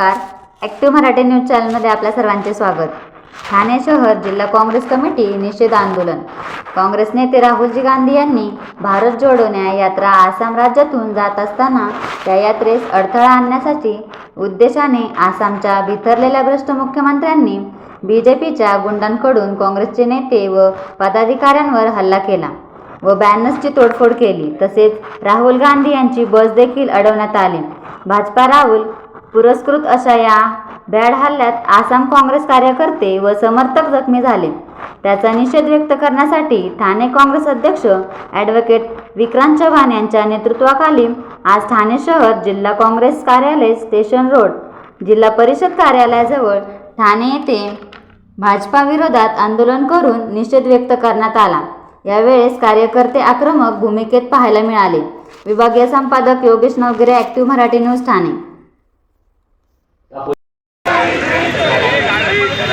नमस्कार. Active Marathi news चॅनलमध्ये आपल्या सर्वांचे स्वागत. ठाणे शहर जिल्हा काँग्रेस कमिटी निषेध आंदोलन. काँग्रेस नेते राहुलजी गांधी यांनी भारत जोडो न्याय यात्रा आसाम राज्यातून जात असताना त्या यात्रेस अडथळा आणण्यासाठी उद्देशाने आसामच्या भितरलेल्या भ्रष्ट मुख्यमंत्र्यांनी बी जे पीच्या गुंडांकडून काँग्रेसचे नेते व पदाधिकाऱ्यांवर हल्ला केला व बॅनर्सची तोडफोड केली. तसेच राहुल गांधी यांची बस देखील अडवण्यात आली. भाजपा राहुल पुरस्कृत अशा या भ्याड हल्ल्यात आसाम काँग्रेस कार्यकर्ते व समर्थक जखमी झाले. त्याचा निषेध व्यक्त करण्यासाठी ठाणे काँग्रेस अध्यक्ष ॲडव्होकेट विक्रांत चव्हाण यांच्या नेतृत्वाखाली आज ठाणे शहर जिल्हा काँग्रेस कार्यालय स्टेशन रोड जिल्हा परिषद कार्यालयाजवळ ठाणे येथे भाजपा विरोधात आंदोलन करून निषेध व्यक्त करण्यात आला. यावेळेस कार्यकर्ते आक्रमक भूमिकेत पाहायला मिळाले. विभागीय संपादक योगेश नवगिरे ॲक्टिव्ह मराठी न्यूज ठाणे.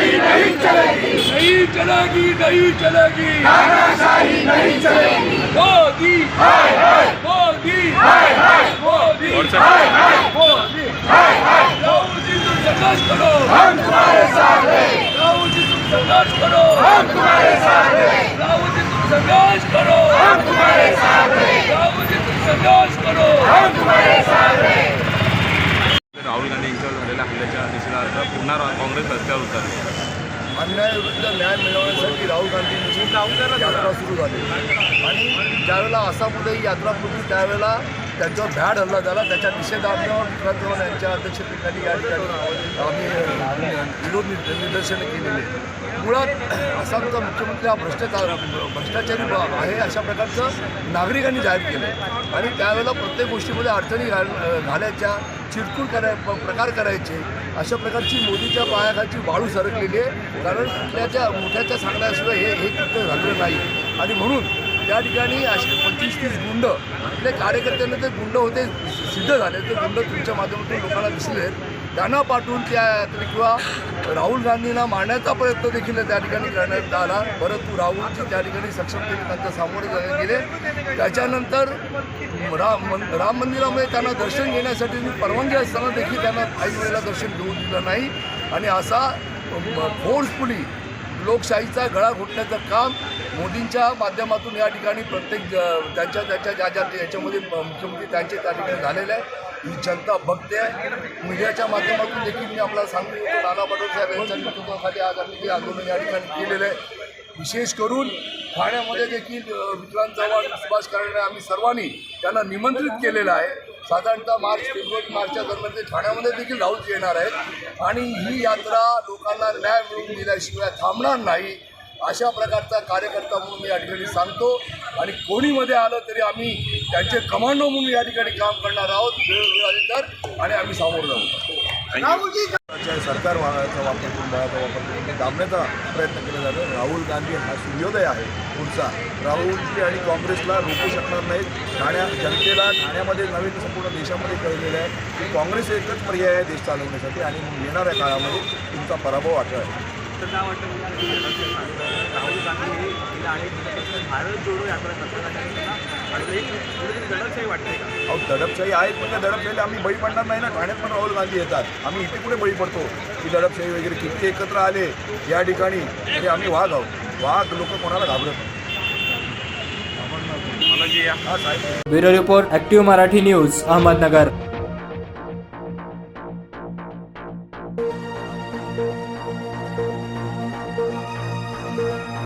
नहीं चलेगी नहीं चलेगी नहीं चलेगी नहीं चलेगी मोदी हाय हाय मोदी हाय हाय मोदी हाय हाय मोदी हाय हाय राहुल जी तुम संघर्ष करो हम तुम्हारे साथ हैं राहुल जी तुम संघर्ष करो हम तुम्हारे साथ हल्ल्याच्या निषेधार्थ पुन्हा काँग्रेस रस्त्यावर उतरली. अन्यायाविरुद्ध न्याय मिळवण्यासाठी राहुल गांधींची यात्रा सुरू झाली. आणि ज्यावेळेला आसाममध्ये ही यात्रा पोहोचली त्यावेळेला त्यांचा भ्याड हल्ला झाला. त्याच्या निषेधार्थ विक्रांत चव्हाण यांच्या अध्यक्षतेखाली या ठिकाणी आम्ही विरोध निदर्शनं केलेली मुळात आसामचा मुख्यमंत्री हा भ्रष्टाचार भ्रष्टाचारी आहे अशा प्रकारचं नागरिकांनी जाहीर केलं आणि त्यावेळेला प्रत्येक गोष्टीमध्ये अडचणी घाल घालायच्या चिरकूळ कराय प- प्रकार करायचे. अशा प्रकारची मोदीच्या पायाखालची वाळू सरकलेली आहे. कारण कुठल्याच्या मोठ्याच्या सांगण्याशिवाय हे हे कृत्य झालेलं नाही. आणि म्हणून त्या ठिकाणी असे पंचवीस तीस गुंड आपल्या कार्यकर्त्यांना ते गुंड होते सिद्ध झाले. ते गुंड तुमच्या माध्यमातून लोकांना दिसले. त्यांना पाठवून त्या यात्रे किंवा राहुल गांधींना मारण्याचा प्रयत्न देखील त्या ठिकाणी करण्यात आला. परंतु राहुलची त्या ठिकाणी सक्षमतेने त्यांच्या सामोरे जा- गेले. त्याच्यानंतर राम मन राम मंदिरामध्ये त्यांना दर्शन घेण्यासाठी परवानगी असताना देखील त्यांना काही वेळेला दर्शन घेऊ दिलं नाही. आणि असा फोर्सफुली लोकशाहीचा गळा घोटण्याचं काम मोदींच्या माध्यमातून या ठिकाणी प्रत्येक ज- त्यांच्या त्यांच्या ज्या ज्या याच्यामध्ये मुख्यमंत्री त्यांचे त्या ठिकाणी झालेले आहे ही जनता बघते आहे. मीडियाच्या माध्यमातून देखील मी आपल्याला सांगू नाना पटोले साहेब यांच्या नेतृत्वाखाली आज आम्ही हे आंदोलन या ठिकाणी केलेलं आहे. विशेष करून ठाण्यामध्ये देखील विक्रांत चव्हाण सुभाष कारणे आम्ही सर्वांनी त्यांना निमंत्रित केलेलं आहे. साधारणतः मार्च फेब्रुवारी मार्चच्या दरम्यान ते ठाण्यामध्ये देखील राहूच येणार आहेत. आणि ही यात्रा लोकांना न्याय मिळवून दिल्याशिवाय थांबणार नाही. अशा प्रकारचा कार्यकर्ता म्हणून मी या ठिकाणी सांगतो. आणि कोणीमध्ये आलं तरी आम्ही त्यांचे कमांडो म्हणून या ठिकाणी काम करणार आहोत. वेळ वेळ आली तर आणि आम्ही सामोरं जाऊ. सरकार वाहनाचा वापर करून बळाचा वापर करून ते दाबण्याचा प्रयत्न केला जातो राहुल गांधी हा सूर्योदय आहे पुढचा. राहुलजी आणि काँग्रेसला रोखू शकणार नाहीत. ठाण्या जनतेला ठाण्यामध्ये नव्हे तर संपूर्ण देशामध्ये कळलेलं आहे की काँग्रेस एकच पर्याय आहे देश चालवण्यासाठी आणि येणाऱ्या काळामध्ये तुमचा पराभव वाटला आहे. काय वाटतं राहुल गांधी हे अनेक दिवसापासून भारत जोडो यात्रा कुठेतरी दडपशाही वाटते का? अहो दडपशाही आहेत पण त्या दडपशाहीला आम्ही बळी पडणार नाही ना. ठाण्यात पण राहुल गांधी येतात. आम्ही इथे कुठे बळी पडतो? की दडपशाही वगैरे किती एकत्र आले या ठिकाणी तरी आम्ही वाघ आहोत. वाघ लोक कोणाला घाबरत म्हणजे bureau report active Marathi news Ahmednagar.